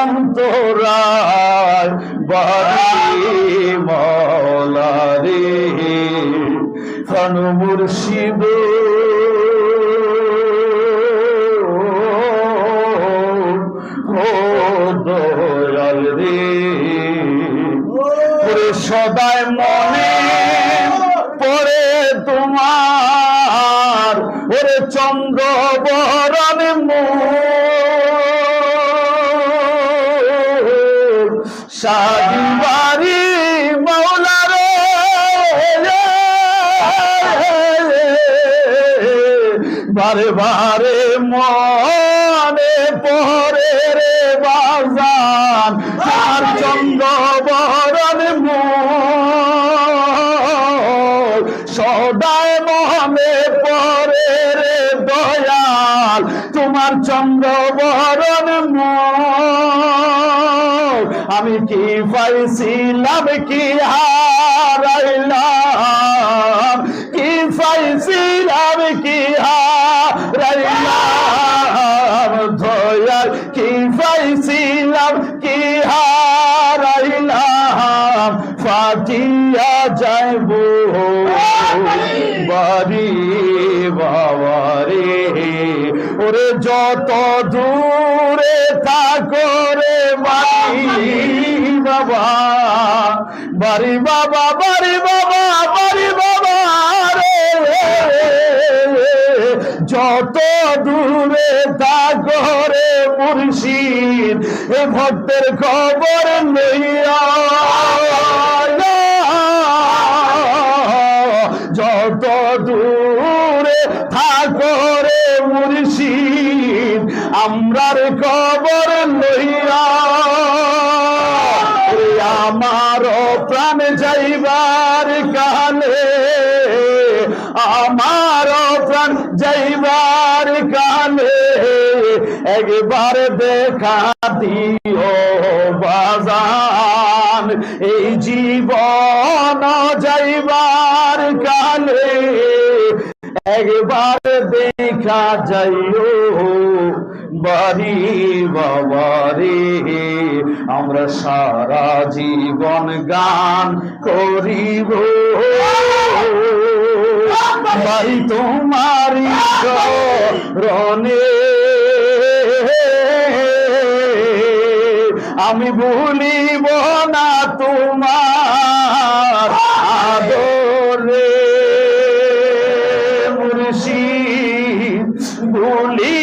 অন্তরায় বাড়ি মলারে খানু মুর্শিদ। রে। সদায় মনে পরে তোমার। ওরে চন্দ্র মৌলা রে। বারে বারে মনে পড়ে রে বাজান। তার চন্দ্র বরণ সদায় মনে পরে রে দয়াল। তোমার চন্দ্র বরণ আমি কি পাইছিলাম, কি হারাইলাম? কি পাইছিলাম, কি হারাইলাম? দয়াল, কি পাইছিলাম, কি হারাইলাম? ফাটিয়া যাইব, বাড়ি বাবারে। ওরে যত দূরে থাকো রে বাড়ি। বাবা, বাড়ি বাবা বাড়ি বাবা বাড়ি বাবা রে। যত দূরে থাকো রে মুর্শিদ, এ ভক্তের খবর লইয়া যত দূরে থাকো রে মুর্শিদ, আমরার খবর লইয়া প্রাণ যাইবার কালে আমার প্রাণ যাইবার কালে একবার দেখা দিও বাজান। এই জীবন যাইবার একবার দেখা যাইও বাড়ি বাবারে, আমরা সারা জীবন গান করিব। ভাই তোমারি রনে আমি ভুলিব না তোমার মুর্শিদ